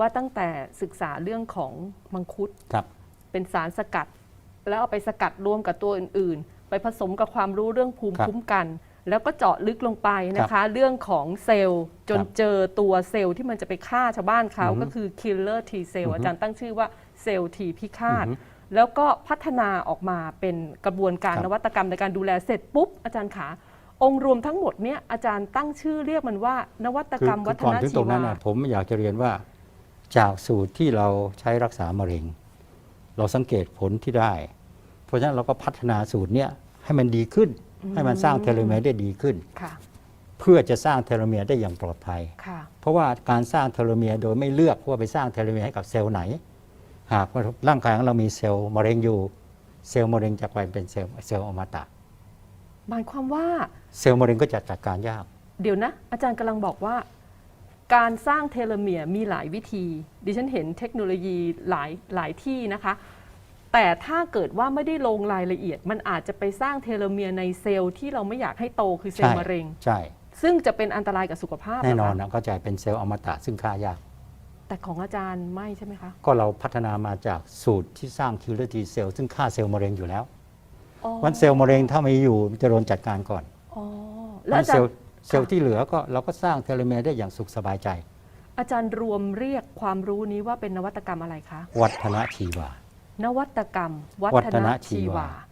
ว่าตั้งแต่ศึกษาเรื่องของมังคุดครับ เป็นสารสกัด แล้วเอาไปสกัดรวมกับตัวอื่นๆ ไปผสมกับความรู้เรื่องภูมิครับคุ้มกัน แล้วก็เจาะลึกลงไปนะครัคะบเรื่องของเซลล์จนครับเจอตัวเซลล์ที่มันจะไปฆ่าชาวบ้านเขาอือฮึก็คือ killer T cell อือฮึอาจารย์ตั้งชื่อว่าเซลล์ T พิฆาต อือฮึแล้วก็พัฒนาออกมาเป็นกระบวนการครับ นวัตกรรมในการดูแลเสร็จปุ๊บ อาจารย์ขาองค์รวมทั้งหมดเนี่ยอาจารย์ตั้งชื่อเรียกมันว่านวัตคืกรรมวัฒก่อนนถึงชีตรงนั้นวานะผมอยากจะเรียนว่า จากสูตรที่เราใช้รักษามะเร็ง เราสังเกตผลที่ได้ เพราะฉะนั้นเราก็พัฒนาสูตรเนี้ยให้มันดีขึ้น ให้มันสร้างเทโลเมียร์ได้ดีขึ้นค่ะเพื่อจะสร้างเทโลเมียร์ได้อย่างปลอดภัยค่ะเพราะว่าการสร้างเทโลเมียร์โดยไม่เลือกว่าไปสร้างเทโลเมียร์ให้กับเซลล์ไหน หากว่าร่างกายของเรามีเซลล์มะเร็งอยู่ เซลล์มะเร็งจะกลายเป็นเซลล์เซลล์อมตะ หมายความว่าเซลล์มะเร็งก็จะจัดการยาก เดี๋ยวนะ อาจารย์กำลังบอกว่า การสร้างเทโลเมียร์มีหลายวิธี ดิฉันเห็นเทคโนโลยีหลายหลายที่นะคะ แต่ถ้าเกิดว่าไม่ได้ลงรายละเอียด มันอาจจะไปสร้างเทโลเมียร์ในเซลล์ที่เราไม่อยากให้โตคือเซลใช่ล์มะเร็ง ใช่ ซึ่งจะเป็นอันตรายกับสุขภาพแน่นอนเหรคะนะก็จะเป็นเซลล์อมตะซึ่งฆ่ายาก แต่ของอาจารย์ไม่ใช่ไหมคะ ก็เราพัฒนามาจากสูตรที่สร้างคิลเลอร์ทีเซลล์ซึ่งฆ่าเซลล์มะเร็งอยู่แล้วอ๋อวันเซลล์มะเร็งถ้าไม่อยู่จะโดนจัดการก่อนอ๋อแล้ววันอาจาเซรลย์ล์ เซลล์ที่เหลือก็เราก็สร้างเทโลเมียร์ได้อย่างสุขสบายใจ อาจารย์รวมเรียกความรู้นี้ว่าเป็นนวัตกรรมอะไรคะ วัฒนชีวา นวัตกรรม วัวัฒฒนนชีชีวาวา